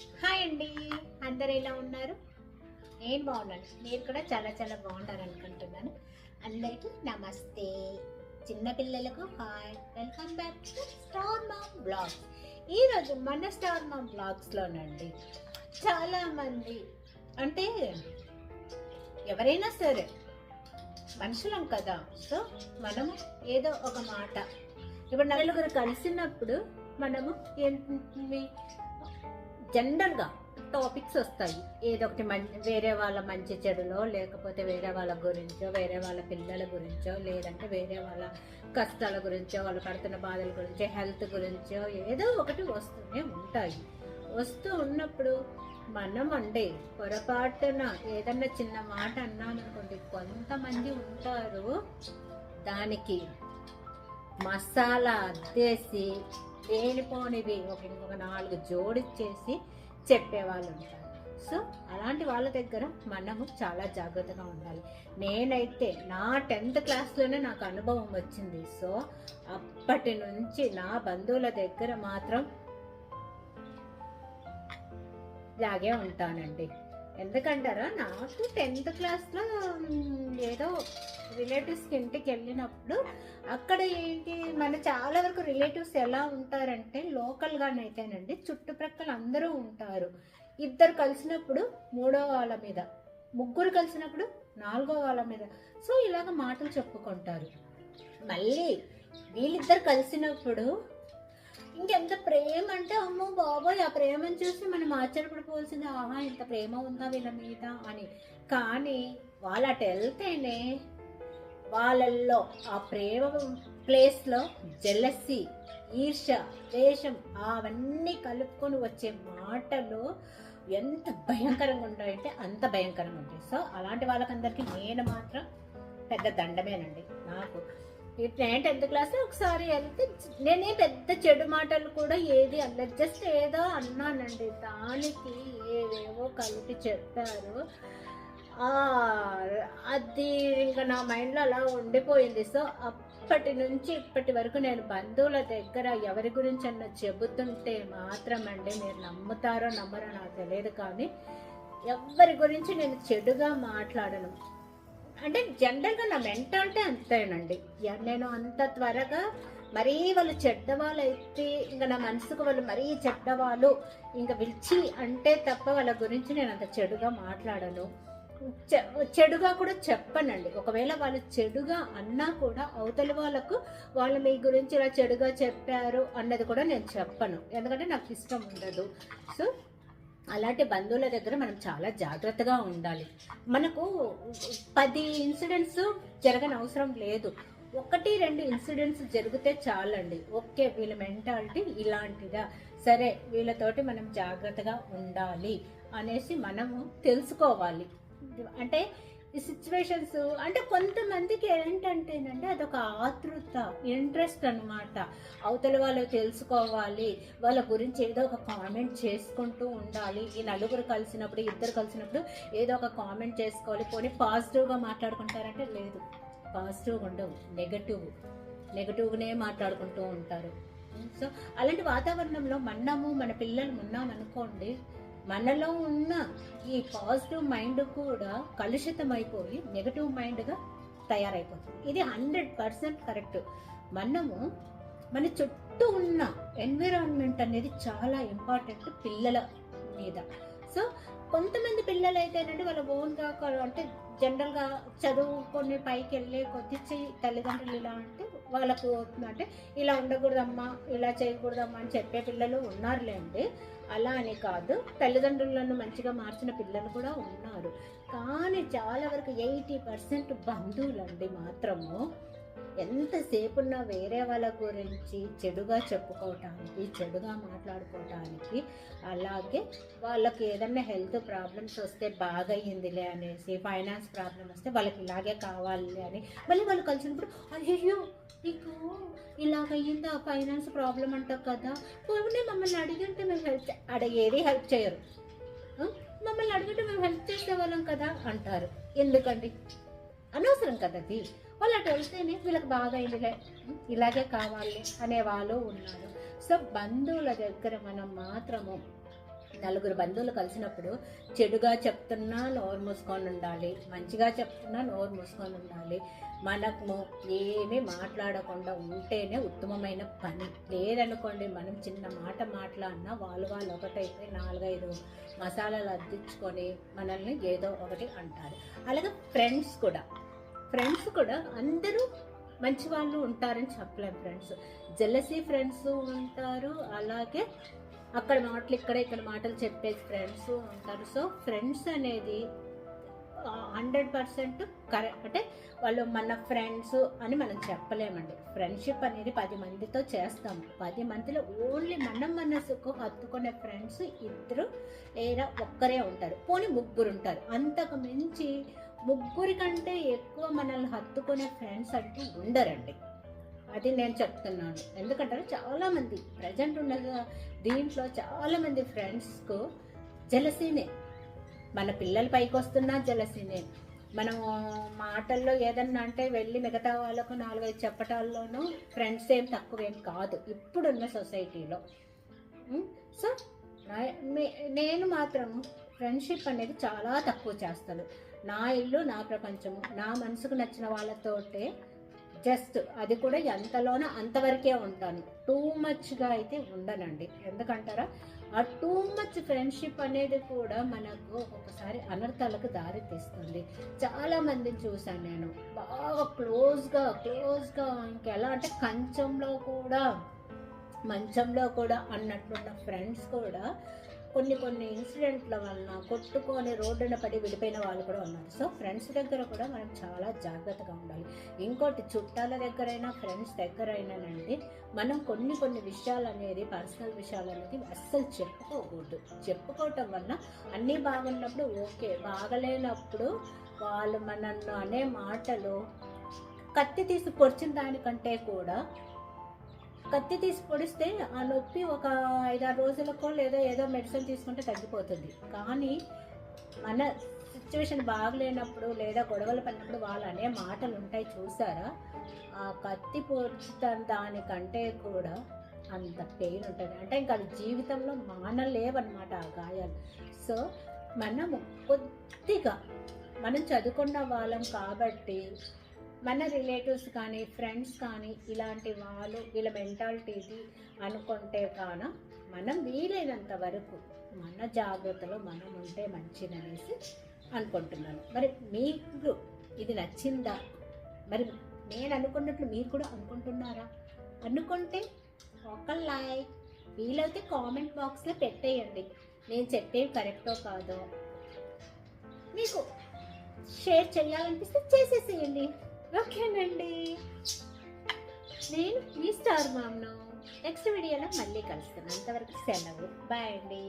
Hi అండి. అందరు ఎలా ఉన్నారు? నేను బాగున్నాను. మీరు కూడా చాలా చాలా బాగుంటారు అనుకుంటున్నాను. అందరికీ నమస్తే. చిన్నపిల్లలకు hi. Welcome back to star mom blogs ఈరోజు మన స్టార్ మామ్ బ్లాగ్స్లోనండి చాలామంది అంటే ఎవరైనా సరే మనుషులం కదా సో మనము ఏదో ఒక మాట. ఇప్పుడు నలుగురు కలిసినప్పుడు మనము జనరల్గా టాపిక్స్ వస్తాయి. ఏదో ఒకటి మం వేరే వాళ్ళ మంచి చెడులో లేకపోతే వేరే వాళ్ళ గురించో వేరే వాళ్ళ పిల్లల గురించో లేదంటే వేరే వాళ్ళ కష్టాల గురించో వాళ్ళు పడుతున్న బాధల గురించో హెల్త్ గురించో ఏదో ఒకటి వస్తూనే ఉంటాయి. వస్తూ ఉన్నప్పుడు మనం అండి పొరపాటున ఏదన్నా చిన్న మాట అన్నామనుకోండి కొంతమంది ఉంటారు దానికి మసాలా అద్దేసి తేలిపోనివి ఒక ఇంకొక నాలుగు జోడిచ్చేసి చెప్పేవాళ్ళు ఉంటారు సో అలాంటి వాళ్ళ దగ్గర మనము చాలా జాగ్రత్తగా ఉండాలి. నేనైతే నా టెన్త్ క్లాస్లోనే నాకు అనుభవం వచ్చింది. సో అప్పటి నుంచి నా బంధువుల దగ్గర మాత్రం ఇలాగే ఉంటానండి. ఎందుకంటారా? నాకు టెన్త్ క్లాస్లో ఏదో రిలేటివ్స్కి ఇంటికి వెళ్ళినప్పుడు అక్కడ ఏంటి మన చాలా వరకు రిలేటివ్స్ ఎలా ఉంటారంటే లోకల్గానైతేనండి చుట్టుప్రక్కల అందరూ ఉంటారు. ఇద్దరు కలిసినప్పుడు మూడో వాళ్ళ మీద ముగ్గురు కలిసినప్పుడు నాలుగో వాళ్ళ మీద. సో ఇలాగ మాటలు చెప్పుకుంటారు. మళ్ళీ వీళ్ళిద్దరు కలిసినప్పుడు ఇంకెంత ప్రేమ అంటే అమ్మో బాబోయ్ ఆ ప్రేమను చూసి మనం ఆశ్చర్యపడిపోవాల్సింది ఆహా ఇంత ప్రేమ ఉందా వీళ్ళ మీద అని. కానీ వాళ్ళు అటు వెళ్తేనే వాళ్ళల్లో ఆ ప్రేమ ప్లేస్లో జెలసి ఈర్ష ద్వేషం అవన్నీ కలుపుకొని వచ్చే మాటలు ఎంత భయంకరంగా ఉంటాయంటే అంత భయంకరంగా ఉంటాయి. సో అలాంటి వాళ్ళకందరికీ నేను మాత్రం పెద్ద దండమేనండి. నాకు నేను టెన్త్ క్లాస్ ఒకసారి వెళ్తే నేనే పెద్ద చెడు మాటలు కూడా ఏది అనలేదు. జస్ట్ ఏదో అన్నానండి. దానికి ఏవేవో కలిపి చెప్పారు. అది ఇంకా నా మైండ్లో అలా ఉండిపోయింది. సో అప్పటి నుంచి ఇప్పటి వరకు నేను బంధువుల దగ్గర ఎవరి గురించి అన్న చెబుతుంటే మాత్రం అండి మీరు నమ్ముతారో నమ్మరో నాకు తెలియదు. కానీ ఎవరి గురించి నేను చెడుగా మాట్లాడను. అంటే జనరల్గా నా మెంటాలిటీ అంతేనండి. నేను అంత త్వరగా మరీ వాళ్ళు చెడ్డవాళ్ళు అయితే ఇంకా నా మనసుకు వాళ్ళు మరీ చెడ్డవాళ్ళు ఇంకా పిలిచి అంటే తప్ప వాళ్ళ గురించి నేను అంత చెడుగా మాట్లాడను. చె- చెడుగా కూడా చెప్పనండి. ఒకవేళ వాళ్ళు చెడుగా అన్నా కూడా అవతలి వాళ్ళకు వాళ్ళు మీ గురించి ఇలా చెడుగా చెప్పారు అన్నది కూడా నేను చెప్పను. ఎందుకంటే నాకు ఇష్టం ఉండదు. సో అలాంటి బంధువుల దగ్గర మనం చాలా జాగ్రత్తగా ఉండాలి. మనకు పది ఇన్సిడెంట్స్ జరగని అవసరం లేదు. ఒకటి రెండు ఇన్సిడెంట్స్ జరిగితే చాలండి. ఓకే వీళ్ళ మెంటాలిటీ ఇలాంటిదా? సరే వీళ్ళతోటి మనం జాగ్రత్తగా ఉండాలి అనేసి మనము తెలుసుకోవాలి. అంటే ఈ సిచ్యువేషన్స్ అంటే కొంతమందికి ఏంటంటేనండి అదొక ఆతృత ఇంట్రెస్ట్ అన్నమాట. అవతల వాళ్ళు తెలుసుకోవాలి వాళ్ళ గురించి ఏదో ఒక కామెంట్ చేసుకుంటూ ఉండాలి. ఈ నలుగురు కలిసినప్పుడు ఇద్దరు కలిసినప్పుడు ఏదో ఒక కామెంట్ చేసుకోవాలి. పోనీ పాజిటివ్గా మాట్లాడుకుంటారంటే లేదు. పాజిటివ్గా ఉండవు. నెగటివ్ నెగటివ్గానే మాట్లాడుకుంటూ ఉంటారు. సో అలాంటి వాతావరణంలో మనము మన పిల్లలు ఉన్నామనుకోండి మనలో ఉన్న ఈ పాజిటివ్ మైండ్ కూడా కలుషితం అయిపోయి నెగటివ్ మైండ్గా తయారైపోతుంది. ఇది హండ్రెడ్ పర్సెంట్ కరెక్ట్ మనము మన చుట్టూ ఉన్న ఎన్విరాన్మెంట్ అనేది చాలా ఇంపార్టెంట్ పిల్లల మీద. సో కొంతమంది పిల్లలు అయితేనండి వాళ్ళ ఓన్గా అంటే జనరల్గా చదువుకొని పైకి వెళ్ళి కొద్ది చెయ్యి తల్లిదండ్రులు ఇలా అంటే వాళ్ళకు అంటే ఇలా ఉండకూడదమ్మా ఇలా చేయకూడదమ్మా అని చెప్పే పిల్లలు ఉన్నారులేండి. అలా అని కాదు. తల్లిదండ్రులను మంచిగా మార్చిన పిల్లలు కూడా ఉన్నారు. కానీ చాలా వరకు ఎయిటీ పర్సెంట్ బంధువులండి మాత్రము. ఎంతసేపున్నా వేరే వాళ్ళ గురించి చెడుగా చెప్పుకోవటానికి చెడుగా మాట్లాడుకోవటానికి అలాగే వాళ్ళకి ఏదన్నా హెల్త్ ప్రాబ్లమ్స్ వస్తే బాగా అయ్యిందిలే అనేసి ఫైనాన్స్ ప్రాబ్లం వస్తే వాళ్ళకి ఇలాగే కావాలి అని మళ్ళీ వాళ్ళు కలిసినప్పుడు అయ్యో నీకు ఇలాగ అయ్యిందా ఫైనాన్స్ ప్రాబ్లం అంటావు కదా. పోనీ మమ్మల్ని అడిగింటే మేము హెల్ప్ అడిగేది హెల్ప్ చేయరు. మమ్మల్ని అడిగితే మేము హెల్ప్ చేసేవాళ్ళం కదా అంటారు. ఎందుకండి? అనవసరం కదా అది. వాళ్ళు అటు వెళ్తేనే వీళ్ళకి బాగా అయిందిలే. ఇలాగే కావాలి అనే వాళ్ళు ఉన్నారు. సో బంధువుల దగ్గర మనం మాత్రము నలుగురు బంధువులు కలిసినప్పుడు చెడుగా చెప్తున్నా నోరు మూసుకొని ఉండాలి. మంచిగా చెప్తున్నా నోరు మూసుకొని ఉండాలి. మనము ఏమీ మాట్లాడకుండా ఉంటేనే ఉత్తమమైన పని. లేదనుకోండి మనం చిన్న మాట మాట్లాడినా వాళ్ళు వాళ్ళు ఒకటైతే నాలుగైదు మసాలాలు అద్దించుకొని మనల్ని ఏదో ఒకటి అంటారు. అలాగే ఫ్రెండ్స్ కూడా. ఫ్రెండ్స్ కూడా అందరూ మంచి వాళ్ళు ఉంటారని చెప్పలేం ఫ్రెండ్స్ జెలసీ ఫ్రెండ్స్ ఉంటారు. అలాగే అక్కడ మాటలు ఇక్కడ ఇక్కడ మాటలు చెప్పే ఫ్రెండ్స్ ఉంటారు. సో ఫ్రెండ్స్ అనేది హండ్రెడ్ పర్సెంట్ కరెక్ట్ అంటే వాళ్ళు మన ఫ్రెండ్స్ అని మనం చెప్పలేమండి. ఫ్రెండ్షిప్ అనేది పది మందితో చేస్తాము పది మందిలో ఓన్లీ మన మనసుకు హత్తుకునే ఫ్రెండ్స్ ఇద్దరు లేదా ఒక్కరే ఉంటారు. పోనీ ముగ్గురు ఉంటారు. అంతకు మించి ముగ్గురి కంటే ఎక్కువ మనల్ని హత్తుకునే ఫ్రెండ్స్ అంటే ఉండరండి. అది నేను చెప్తున్నాను. ఎందుకంటే చాలామంది ప్రజెంట్ ఉన్న దీంట్లో చాలామంది ఫ్రెండ్స్కు జలసీనే. మన పిల్లల పైకి వస్తున్నా జలసీనే. మనం మాటల్లో ఏదన్నా అంటే వెళ్ళి మిగతా వాళ్ళకు నాలుగైదు చెప్పటాల్లోనూ ఫ్రెండ్స్ ఏం తక్కువేం కాదు. ఇప్పుడున్న సొసైటీలో. సో మే- నేను మాత్రం ఫ్రెండ్షిప్ అనేది చాలా తక్కువ చేస్తాను. నా ఇల్లు నా ప్రపంచము నా మనసుకు నచ్చిన వాళ్ళతోటే జస్ట్ అది కూడా ఎంతలోనో అంతవరకే ఉంటాను. టూ మచ్గా అయితే ఉండనండి. ఎందుకంటారా? ఆ టూ మచ్ ఫ్రెండ్షిప్ అనేది కూడా మనకు ఒకసారి అనర్థాలకు దారి తీస్తుంది. చాలా మందిని చూశాను నేను. బాగా క్లోజ్గా క్లోజ్గా ఇంకెలా అంటే కంచంలో కూడా మంచంలో కూడా అన్నట్లున్న ఫ్రెండ్స్ కూడా కొన్ని కొన్ని ఇన్సిడెంట్ల వలన కొట్టుకొని రోడ్డున పడి విడిపోయిన వాళ్ళు కూడా ఉన్నారు. సో ఫ్రెండ్స్ దగ్గర కూడా మనం చాలా జాగ్రత్తగా ఉండాలి. ఇంకోటి చుట్టాల దగ్గరైనా ఫ్రెండ్స్ దగ్గరైనానండి మనం కొన్ని కొన్ని విషయాలు అనేది పర్సనల్ విషయాలు అనేది అస్సలు చెప్పుకోకూడదు. చెప్పుకోవటం వలన అన్నీ బాగున్నప్పుడు ఓకే బాగలేనప్పుడు వాళ్ళు మనల్ని అనే మాటలు కత్తి తీసి పొడిచిన దానికంటే కూడా కత్తి తీసి పొడిస్తే ఆ నొప్పి ఒక ఐదారు రోజులకో లేదా ఏదో మెడిసిన్ తీసుకుంటే తగ్గిపోతుంది. కానీ మన సిచ్యువేషన్ బాగలేనప్పుడు లేదా గొడవలు పడినప్పుడు వాళ్ళు అనే మాటలు ఉంటాయి చూసారా? ఆ కత్తి పొడిచిన దానికంటే కూడా అంత పెయిన్ ఉంటుంది. అంటే ఇంకా అది జీవితంలో మానలేవన్నమాట ఆ గాయాలు. సో మనము కొద్దిగా మనం చదువుకున్న వాళ్ళం కాబట్టి మన రిలేటివ్స్ కానీ ఫ్రెండ్స్ కానీ ఇలాంటి వాళ్ళు వీళ్ళ మెంటాలిటీ ఇది అనుకుంటే కాన మనం వీలైనంత వరకు మన జాగ్రత్తలో మనం ఉంటే మంచిదనేసి అనుకుంటున్నాను. మరి మీకు ఇది నచ్చిందా? మరి నేను అనుకున్నట్లు మీరు కూడా అనుకుంటున్నారా? అనుకుంటే ఒక లైక్ వీలైతే కామెంట్ బాక్స్లో పెట్టేయండి. నేను చెప్పేవి కరెక్టో కాదో? మీకు షేర్ చేయాలనిపిస్తే చేసేసేయండి. ఓకేనండి. నేను మీ స్టార్ మామ్ను నెక్స్ట్ వీడియోలో మళ్ళీ కలుస్తాను. అంతవరకు సెలవు. బాయ్ అండి.